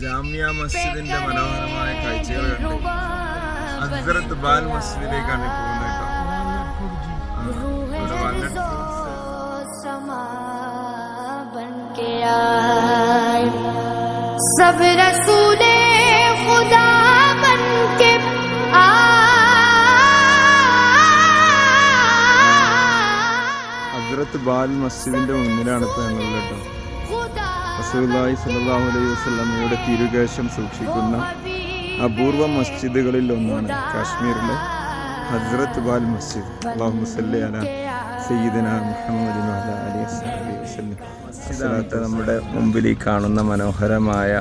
ജാമിയ മസ്ജിദിന്റെ മനോഹരമായ കാഴ്ചകൾ കണ്ട് ഹസ്രത്ത് ബാൽ മസ്ജിദിലേക്കാണ് പോകുന്നത് കേട്ടോ ആ, ഇവിടെ വാലറ്റ് समा बन के आए सब रसूले खुदा बन के आए ഹസ്രത്ത് ബാൽ മസ്ജിദിന്റെ മുന്നിലാണ് ഇപ്പൊ ഞങ്ങൾ കേട്ടോ റസൂലുള്ളാഹി സ്വല്ലല്ലാഹു അലൈഹി വസല്ലമയുടെ തിരുകേശം സൂക്ഷിക്കുന്ന അപൂർവ മസ്ജിദുകളിൽ ഒന്നാണ് കാശ്മീരിലെ ഹസ്രത്ത് ബാൽ മസ്ജിദ്. അള്ളാഹു സല്ലി അലാ സയ്യിദന മുഹമ്മദ് നമ്മുടെ മുമ്പിൽ ഈ കാണുന്ന മനോഹരമായ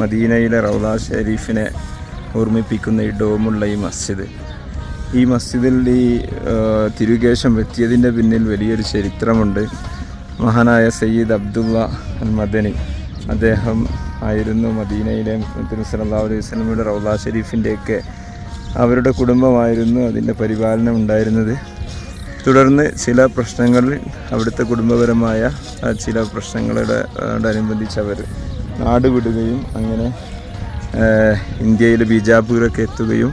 മദീനയിലെ റൗദ ഷെരീഫിനെ ഓർമ്മിപ്പിക്കുന്ന ഈ ഡോമുള്ള ഈ മസ്ജിദ്. ഈ മസ്ജിദിൽ ഈ തിരുകേശം എത്തിയതിന്റെ പിന്നിൽ വലിയൊരു ചരിത്രമുണ്ട്. മഹാനായ സയ്യിദ് അബ്ദുള്ള അൽ മദനി അദ്ദേഹം ആയിരുന്നു മദീനയിലെ മുത്തനബി സല്ലല്ലാഹു അലൈഹി വസല്ലമയുടെ റൗള ഷെരീഫിന്റെയൊക്കെ അവരുടെ കുടുംബമായിരുന്നു അതിന്റെ പരിപാലനം ഉണ്ടായിരുന്നത്. തുടർന്ന് ചില പ്രശ്നങ്ങളിൽ അവിടുത്തെ കുടുംബപരമായ ചില പ്രശ്നങ്ങളുടെ അനുബന്ധിച്ച് അവർ നാട് വിടുകയും അങ്ങനെ ഇന്ത്യയിൽ ബീജാപൂരൊക്കെ എത്തുകയും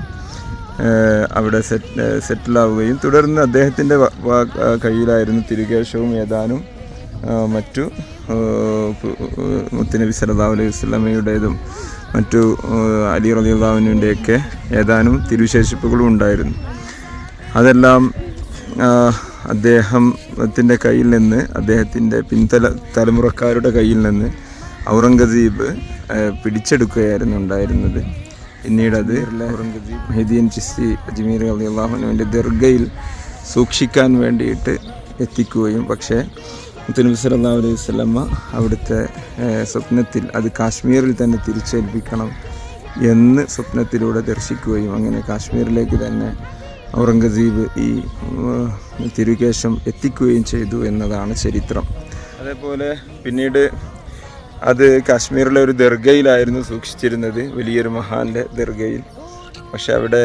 അവിടെ സെറ്റ് സെറ്റിലാവുകയും. തുടർന്ന് അദ്ദേഹത്തിന്റെ കയ്യിലായിരുന്നു തിരുകേശവും ഏതാനും മറ്റു മുത്തുനബി സല്ലല്ലാഹു അലൈഹി വസല്ലമയുടേതും മറ്റു അലി റളിയല്ലാഹുവിന്റെയൊക്കെ ഏതാനും തിരുശേഷിപ്പുകളും ഉണ്ടായിരുന്നു. അതെല്ലാം അദ്ദേഹത്തിന്റെ കയ്യിൽ നിന്ന് അദ്ദേഹത്തിന്റെ പിൻതല തലമുറക്കാരുടെ കയ്യിൽ നിന്ന് ഔറംഗസീബ് പിടിച്ചെടുക്കുകയായിരുന്നു ഉണ്ടായിരുന്നത്. പിന്നീട് അത് ഔറംഗസീബ് മെഹദീൻ ചിസ്തി അജ്മീർ അലി അള്ളാഹുനുവിന്റെ ദർഗയിൽ സൂക്ഷിക്കാൻ വേണ്ടിയിട്ട് എത്തിക്കുകയും പക്ഷേ മുത്തനബി വസല്ലമ അവിടുത്തെ സ്വപ്നത്തിൽ അത് കാശ്മീരിൽ തന്നെ തിരിച്ചേൽപ്പിക്കണം എന്ന് സ്വപ്നത്തിലൂടെ ദർശിക്കുകയും അങ്ങനെ കാശ്മീരിലേക്ക് തന്നെ ഔറംഗസീബ് ഈ തിരുകേശം എത്തിക്കുകയും ചെയ്തു എന്നതാണ് ചരിത്രം. അതേപോലെ പിന്നീട് അത് കാശ്മീരിലെ ഒരു ദർഗയിലായിരുന്നു സൂക്ഷിച്ചിരുന്നത് വലിയൊരു മഹാന്റെ ദർഗയിൽ. പക്ഷെ അവിടെ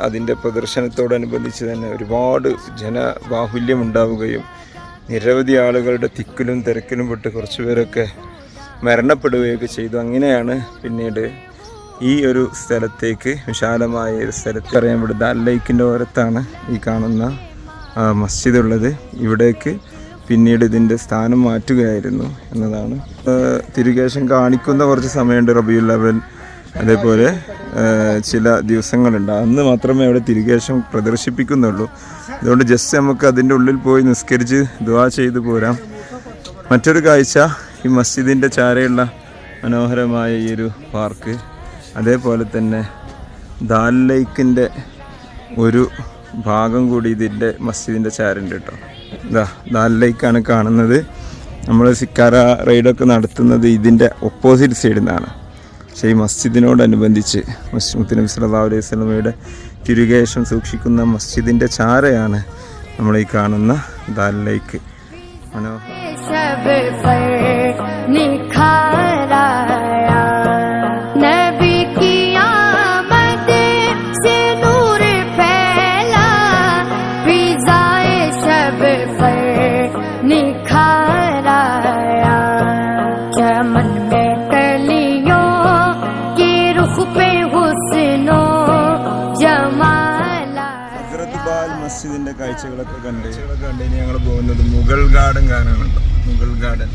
അതിന്റെ പ്രദർശനത്തോടനുബന്ധിച്ച് തന്നെ ഒരുപാട് ജനബാഹുല്യം ഉണ്ടാവുകയും നിരവധി ആളുകളുടെ തിക്കിലും തിരക്കിലും പെട്ട് കുറച്ച് പേരൊക്കെ മരണപ്പെടുകയൊക്കെ ചെയ്തു. അങ്ങനെയാണ് പിന്നീട് ഈ ഒരു സ്ഥലത്തേക്ക് വിശാലമായ ഒരു സ്ഥലത്ത് അറിയപ്പെടുന്ന അല്ലൈക്കിന്റെ ലേക്കിന്റെ ഓരത്താണ് ഈ കാണുന്ന മസ്ജിദ് ഉള്ളത് ഇവിടേക്ക് പിന്നീട് ഇതിന്റെ സ്ഥാനം മാറ്റുകയായിരുന്നു എന്നതാണ്. തിരികേശം കാണിക്കുന്ന കുറച്ച് സമയമുണ്ട് റബിയുൽ ലെവൽ അതേപോലെ ചില ദിവസങ്ങളുണ്ട്. അന്ന് മാത്രമേ അവിടെ തിരികേശം പ്രദർശിപ്പിക്കുന്നുള്ളൂ. അതുകൊണ്ട് ജസ്റ്റ് നമുക്ക് അതിന്റെ ഉള്ളിൽ പോയി നിസ്കരിച്ച് ദുവാ ചെയ്ത് പോരാം. മറ്റൊരു കാഴ്ച ഈ മസ്ജിദിന്റെ ചാരയുള്ള മനോഹരമായ ഈ ഒരു പാർക്ക്. അതേപോലെ തന്നെ ദാൽ ലേക്കിന്റെ ഒരു ഭാഗം കൂടി ഇതിന്റെ മസ്ജിദിന്റെ ചാരുണ്ട് കേട്ടോ. ഇതാ ദാൽ ലേക്കാണ് കാണുന്നത്. നമ്മൾ സിക്കാര റൈഡൊക്കെ നടത്തുന്നത് ഇതിന്റെ ഓപ്പോസിറ്റ് സൈഡിൽ നിന്നാണ് പക്ഷേ ഈ മസ്ജിദിനോടനുബന്ധിച്ച് മുസ്ലിമുദ്ദീൻ നബി സല്ലല്ലാഹു അലൈഹി സ്വലമയുടെ തിരുകേശം സൂക്ഷിക്കുന്ന മസ്ജിദിന്റെ ചാരയാണ് നമ്മൾ ഈ കാണുന്ന ദാൽ ലേക്ക് മസ്ജിദിന്റെ കാഴ്ചകളൊക്കെ കണ്ട് കണ്ട് ഇനി ഞങ്ങൾ പോകുന്നത് മുഗൾ ഗാർഡൻ കാണാനുണ്ട്. മുഗൾ ഗാർഡൻ.